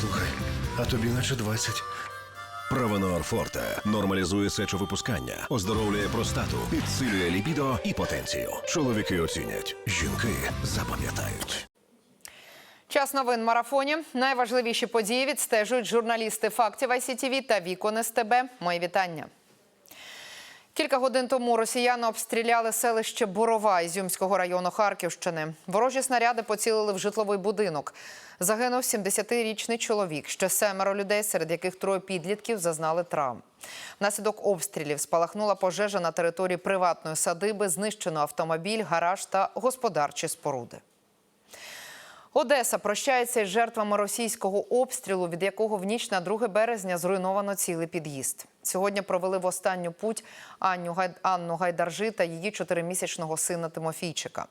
Слухай, а тобі наче 20. Правонор Форте нормалізує сечовипускання, оздоровлює простату, підсилює лібідо і потенцію. Чоловіки оцінять, жінки запам'ятають. Час новин марафоні. Найважливіші події відстежують журналісти фактів ICTV та Вікон СТБ. Мої вітання. Кілька годин тому росіяни обстріляли селище Борова Ізюмського району Харківщини. Ворожі снаряди поцілили в житловий будинок. Загинув 70-річний чоловік. Ще семеро людей, серед яких троє підлітків зазнали травм. Внаслідок обстрілів спалахнула пожежа на території приватної садиби, знищено автомобіль, гараж та господарчі споруди. Одеса прощається із жертвами російського обстрілу, від якого в ніч на 2 березня зруйновано цілий під'їзд. Сьогодні провели в останню путь Анню. Анну Гайдаржи та її чотиримісячного сина Тимофійчика.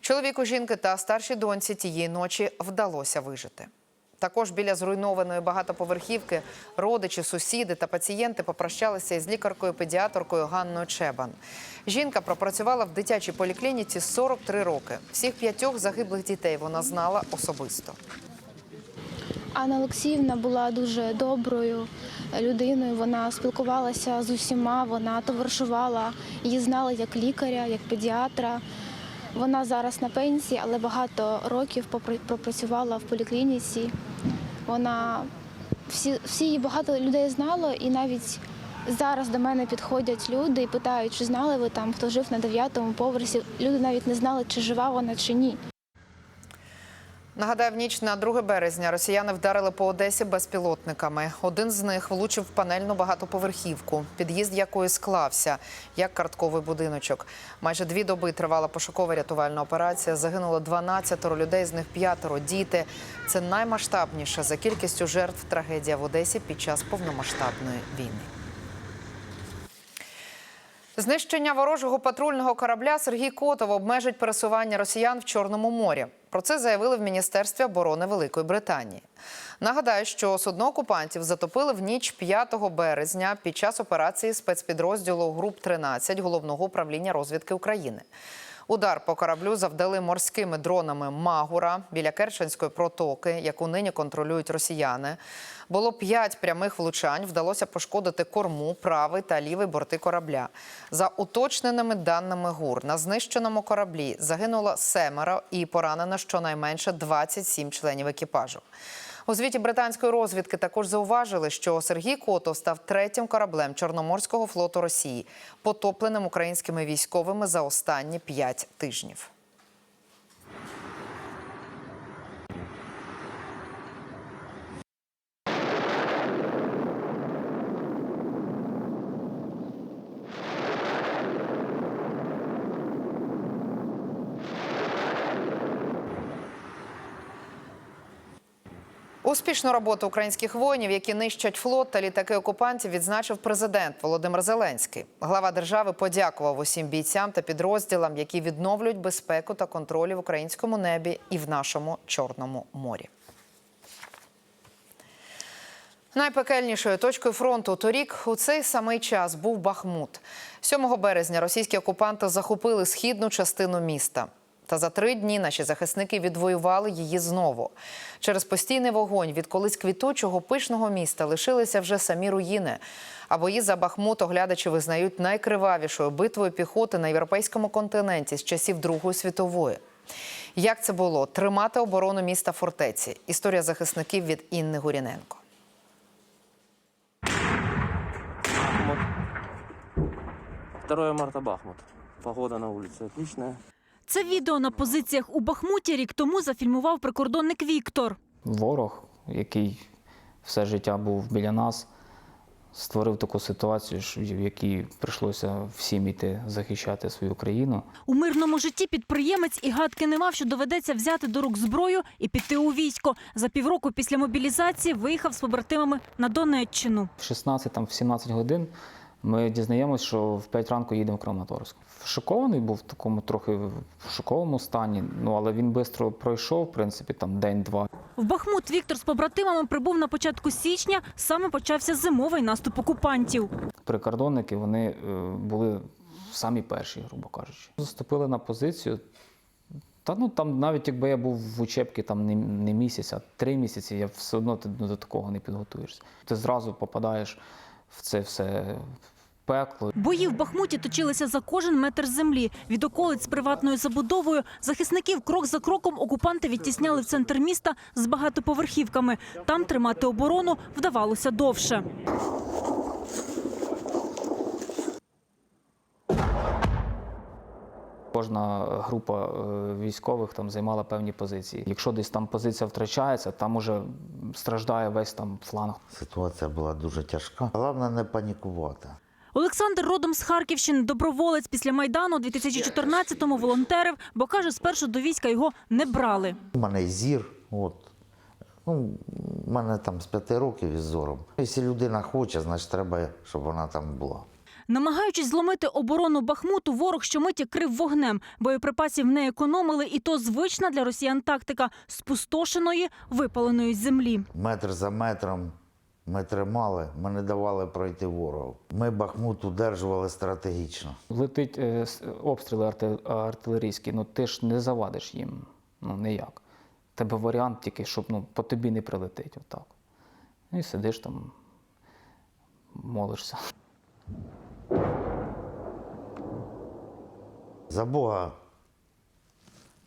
Чоловіку жінки та старшій доньці тієї ночі вдалося вижити. Також біля зруйнованої багатоповерхівки родичі, сусіди та пацієнти попрощалися із лікаркою-педіатркою Ганною Чебан. Жінка пропрацювала в дитячій поліклініці 43 роки. Всіх п'ятьох загиблих дітей вона знала особисто. Анна Олексіївна була дуже доброю людиною. Вона спілкувалася з усіма, вона товаришувала, її знали як лікаря, як педіатра. Вона зараз на пенсії, але багато років пропрацювала в поліклініці. Вона всі, всі її багато людей знало, і навіть зараз до мене підходять люди і питають, чи знали ви там, хто жив на дев'ятому поверсі. Люди навіть не знали, чи жива вона, чи ні. Нагадаю, в ніч на 2 березня росіяни вдарили по Одесі безпілотниками. Один з них влучив в панельну багатоповерхівку, під'їзд якої склався, як картковий будиночок. Майже дві доби тривала пошукова рятувальна операція. Загинуло 12 людей, з них п'ятеро діти. Це наймасштабніша за кількістю жертв трагедія в Одесі під час повномасштабної війни. Знищення ворожого патрульного корабля Сергій Котов обмежить пересування росіян в Чорному морі. Про це заявили в Міністерстві оборони Великої Британії. Нагадаю, що судно окупантів затопили в ніч 5 березня під час операції спецпідрозділу груп 13 головного управління розвідки України. Удар по кораблю завдали морськими дронами Магура біля Керченської протоки, яку нині контролюють росіяни. Було п'ять прямих влучань. Вдалося пошкодити корму, правий та лівий борти корабля. За уточненими даними ГУР, на знищеному кораблі загинуло семеро і поранено щонайменше 27 членів екіпажу. У звіті британської розвідки також зауважили, що Сергій Котов став третім кораблем Чорноморського флоту Росії, потопленим українськими військовими за останні п'ять тижнів. Успішну роботу українських воїнів, які нищать флот та літаки окупантів, відзначив президент Володимир Зеленський. Глава держави подякував усім бійцям та підрозділам, які відновлюють безпеку та контроль в українському небі і в нашому Чорному морі. Найпекельнішою точкою фронту торік у цей самий час був Бахмут. 7 березня російські окупанти захопили східну частину міста. Та за три дні наші захисники відвоювали її знову. Через постійний вогонь від колись квітучого пишного міста лишилися вже самі руїни. А бої за Бахмут оглядачі визнають найкривавішою битвою піхоти на європейському континенті з часів Другої світової. Як це було тримати оборону міста фортеці? Історія захисників від Інни Гуріненко. Бахмут. 2 марта Бахмут. Погода на улице отличная. Це відео на позиціях у Бахмуті рік тому зафільмував прикордонник Віктор. ворог, який все життя був біля нас, створив таку ситуацію, в якій прийшлося всім іти захищати свою країну. У мирному житті підприємець і гадки не мав, що доведеться взяти до рук зброю і піти у військо. За півроку після мобілізації виїхав з побратимами на Донеччину. В 16 там, в 17 годин ми дізнаємось, що в 5 ранку їдемо в Краматорськ. Шокований був в такому трохи в шоковому стані, ну але він швидко пройшов, в принципі, там день-два. В Бахмут Віктор з побратимами прибув на початку січня. Саме почався зимовий наступ окупантів. Прикордонники вони е, були самі перші, грубо кажучи. Заступили на позицію. Та ну там навіть якби я був в учебці там не, не місяць, а три місяці, я все одно ти ну, до такого не підготуєшся. Ти зразу попадаєш в це все пекло. Бої в Бахмуті точилися за кожен метр землі. Від околиць з приватною забудовою захисників крок за кроком окупанти відтісняли в центр міста з багатоповерхівками. Там тримати оборону вдавалося довше. Кожна група е, військових там займала певні позиції. Якщо десь там позиція втрачається, там уже страждає весь там фланг. Ситуація була дуже тяжка. Головне не панікувати. Olександр родом з Харківщини, доброволець після Майдану 2014-му волонтерив, бо каже, спершу до війська його не брали. У мене зір, от. Ну, у мене там з п'яти років із зором. Якщо людина хоче, значить треба, щоб вона там була. Намагаючись зломити оборону Бахмуту, ворог щомиті крив вогнем. Боєприпасів не економили, і то звична для росіян тактика спустошеної, випаленої землі. Метр за метром ми тримали, ми не давали пройти ворогу. Ми Бахмут удержували стратегічно. Летить е, обстріли артилерійські, ну ти ж не завадиш їм. Ну ніяк. Тебе варіант тільки, щоб ну, по тобі не прилетить. Отак. Ну і сидиш там, молишся. За Бога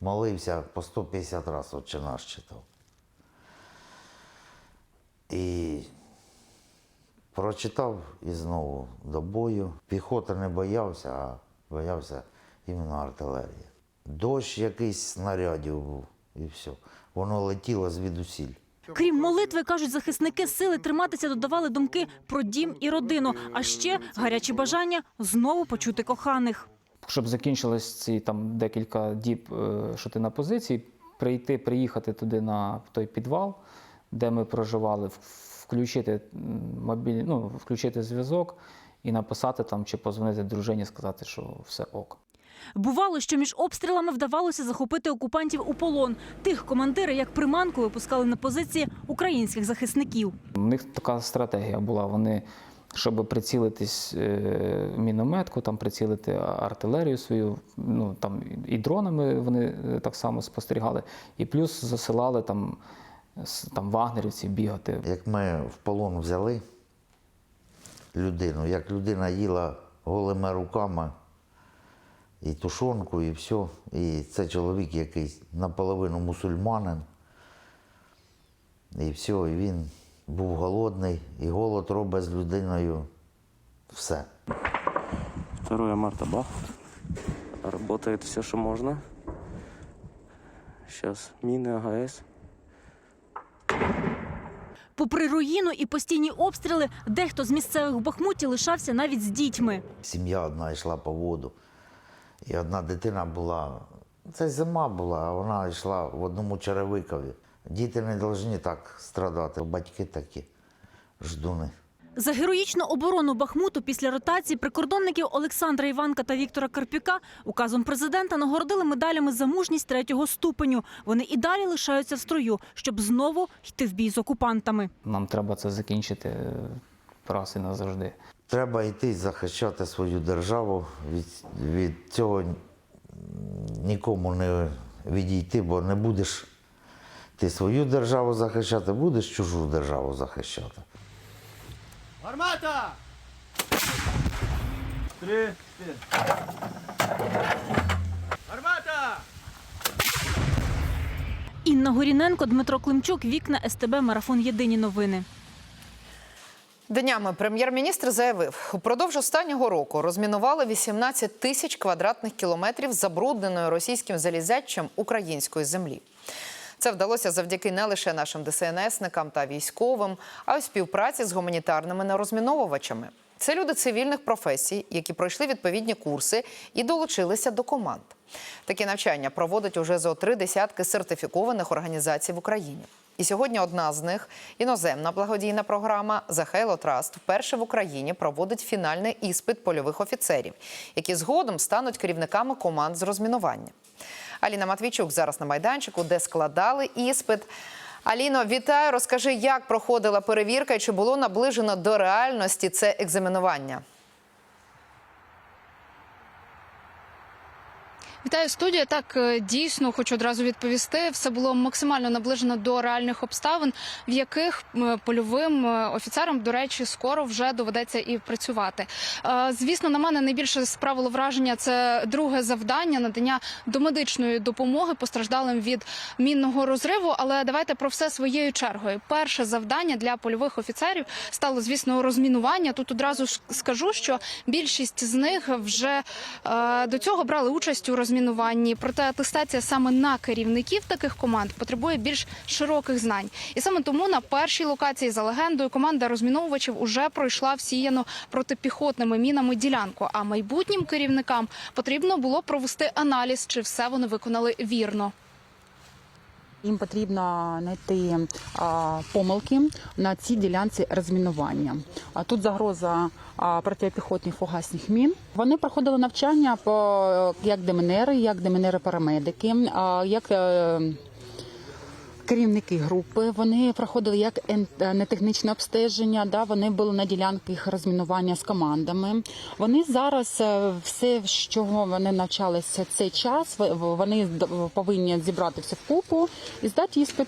молився по 150 разів, отче наш читав. І прочитав і знову до бою. Піхота не боявся, а боявся іменно артилерія. Дощ якийсь снарядів був і все. Воно летіло звідусіль. Крім молитви, кажуть захисники, сили триматися додавали думки про дім і родину, а ще гарячі бажання знову почути коханих. Щоб закінчились ці там декілька діб, е, що ти на позиції, прийти, приїхати туди на той підвал, де ми проживали, включити мобіль, ну, включити зв'язок і написати там чи позвонити дружині, сказати, що все ок. Бувало, що між обстрілами вдавалося захопити окупантів у полон. Тих командири, як приманку, випускали на позиції українських захисників. У них така стратегія була. Вони, щоб прицілитись е, мінометку, там прицілити артилерію свою, ну там і дронами вони е, так само спостерігали, і плюс засилали там, там вагнерівці бігати. Як ми в полон взяли людину, як людина їла голими руками і тушонку, і все. І це чоловік якийсь наполовину мусульманин. І все, і він був голодний, і голод робить з людиною все. 2 марта Бахмут. Работает все, что можно. Сейчас мины, АГС. Попри руїну і постійні обстріли, дехто з місцевих в Бахмуті лишався навіть з дітьми. Сім'я одна йшла по воду. І одна дитина була, це зима була, а вона йшла в одному черевикові. Діти не повинні так страдати, батьки такі ждуни. За героїчну оборону Бахмуту після ротації прикордонників Олександра Іванка та Віктора Карпюка указом президента нагородили медалями за мужність третього ступеню. Вони і далі лишаються в строю, щоб знову йти в бій з окупантами. Нам треба це закінчити е, раз і назавжди. Треба йти захищати свою державу. Від, від цього нікому не відійти, бо не будеш ти свою державу захищати, будеш чужу державу захищати. Гармата! Три, чотири. Гармата! Інна Горіненко, Дмитро Климчук, вікна СТБ, марафон Єдині новини. Днями прем'єр-міністр заявив, упродовж останнього року розмінували 18 тисяч квадратних кілометрів забрудненої російським залізячем української землі. Це вдалося завдяки не лише нашим ДСНСникам та військовим, а й співпраці з гуманітарними нерозміновувачами. Це люди цивільних професій, які пройшли відповідні курси і долучилися до команд. Такі навчання проводить уже зо три десятки сертифікованих організацій в Україні. І сьогодні одна з них іноземна благодійна програма Захейло Траст вперше в Україні проводить фінальний іспит польових офіцерів, які згодом стануть керівниками команд з розмінування. Аліна Матвійчук зараз на майданчику, де складали іспит. Аліно, вітаю. Розкажи, як проходила перевірка і чи було наближено до реальності це екзаменування? Вітаю студія. Так е, дійсно хочу одразу відповісти. Все було максимально наближено до реальних обставин, в яких польовим е, офіцерам, до речі, скоро вже доведеться і працювати. Е, Звісно, на мене найбільше справило враження це друге завдання надання домедичної допомоги постраждалим від мінного розриву. Але давайте про все своєю чергою. Перше завдання для польових офіцерів стало, звісно, розмінування. Тут одразу скажу, що більшість з них вже е, до цього брали участь у розмінуванні. Проте атестація саме на керівників таких команд потребує більш широких знань. І саме тому на першій локації за легендою команда розміновувачів уже пройшла всіяно протипіхотними мінами ділянку. А майбутнім керівникам потрібно було провести аналіз, чи все вони виконали вірно. Їм потрібно знайти помилки на цій ділянці розмінування. А тут загроза протипіхотних фугасних мін. Вони проходили навчання по як демінери, як демінери-парамедики, як е, керівники групи. Вони проходили як ен- нетехнічне обстеження. Да, вони були на ділянках розмінування з командами. Вони зараз е, все, з чого вони навчалися цей час, вони повинні зібрати все в купу і здати іспит.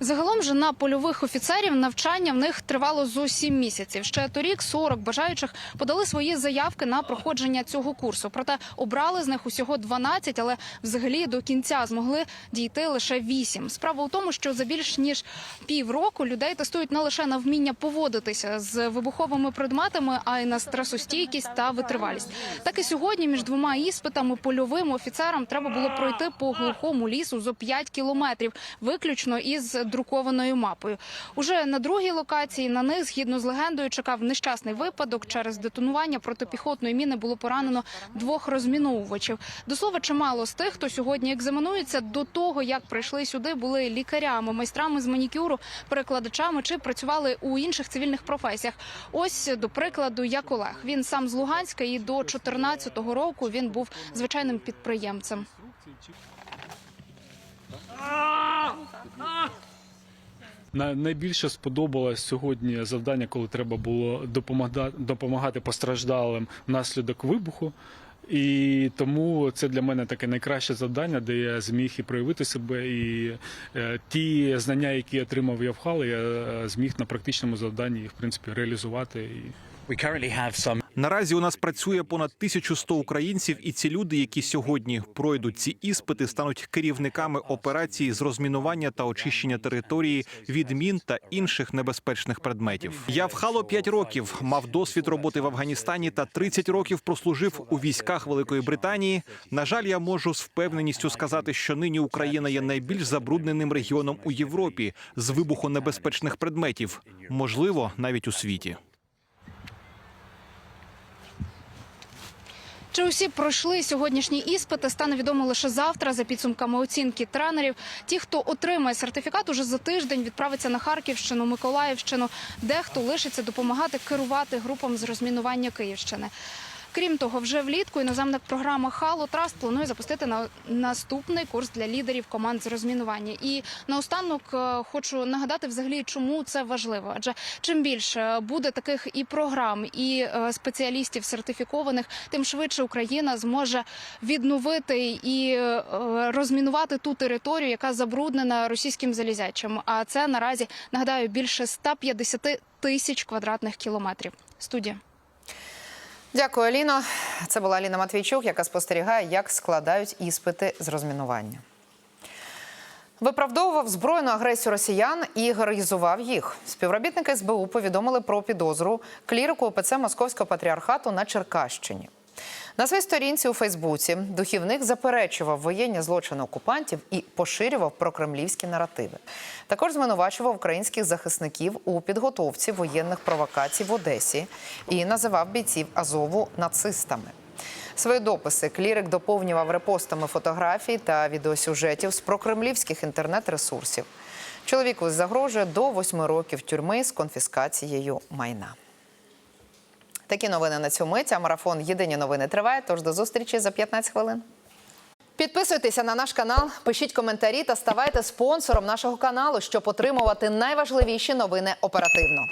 Загалом же на польових офіцерів навчання в них тривало зо сім місяців. Ще торік 40 бажаючих подали свої заявки на проходження цього курсу. Проте обрали з них усього 12, але взагалі до кінця змогли дійти лише 8. Справа у тому, що за більш ніж півроку людей тестують не лише на вміння поводитися з вибуховими предметами, а й на стресостійкість та витривалість. Так і сьогодні між двома іспитами польовим офіцерам треба було пройти по глухому лісу зо 5 кілометрів, виключно із друкованою мапою. Уже на другій локації на них, згідно з легендою, чекав нещасний випадок. Через детонування протипіхотної міни було поранено двох розміновувачів. До слова, чимало з тих, хто сьогодні екзаменується, до того як прийшли сюди, були лікарями, майстрами з манікюру, перекладачами чи працювали у інших цивільних професіях. Ось до прикладу, як Олег. Він сам з Луганська і до 14-го року він був звичайним підприємцем. На- Найбільше сподобалось сьогодні завдання, коли треба було допомагати, допомагати постраждалим внаслідок вибуху. І тому це для мене таке найкраще завдання, де я зміг і проявити себе, і е, ті знання, які я отримав в Халі, я е, зміг на практичному завданні їх в принципі реалізувати. І Наразі у нас працює понад 1100 українців, і ці люди, які сьогодні пройдуть ці іспити, стануть керівниками операції з розмінування та очищення території від мін та інших небезпечних предметів. Я в Хало 5 років мав досвід роботи в Афганістані та 30 років прослужив у військах Великої Британії. На жаль, я можу з впевненістю сказати, що нині Україна є найбільш забрудненим регіоном у Європі з вибухонебезпечних предметів, можливо, навіть у світі. Чи усі пройшли сьогоднішні іспити, стане відомо лише завтра за підсумками оцінки тренерів. Ті, хто отримає сертифікат, уже за тиждень відправиться на Харківщину, Миколаївщину, дехто лишиться допомагати керувати групам з розмінування Київщини. Крім того, вже влітку іноземна програма Хало Траст планує запустити на наступний курс для лідерів команд з розмінування. І наостанок е, хочу нагадати взагалі, чому це важливо. Адже чим більше буде таких і програм, і е, спеціалістів сертифікованих, тим швидше Україна зможе відновити і е, розмінувати ту територію, яка забруднена російським залізячим. А це наразі нагадаю більше 150 тисяч квадратних кілометрів. Студія. Дякую, Аліно. Це була Аліна Матвійчук, яка спостерігає, як складають іспити з розмінування. Виправдовував збройну агресію росіян і героїзував їх. Співробітники СБУ повідомили про підозру клірику ОПЦ Московського патріархату на Черкащині. На своїй сторінці у Фейсбуці духівник заперечував воєнні злочини окупантів і поширював прокремлівські наративи. Також звинувачував українських захисників у підготовці воєнних провокацій в Одесі і називав бійців Азову нацистами. Свої дописи клірик доповнював репостами фотографій та відеосюжетів з прокремлівських інтернет-ресурсів. Чоловіку загрожує до восьми років тюрми з конфіскацією майна. Такі новини на цю мить. А марафон Єдині новини триває. Тож до зустрічі за 15 хвилин. Підписуйтеся на наш канал, пишіть коментарі та ставайте спонсором нашого каналу, щоб отримувати найважливіші новини оперативно.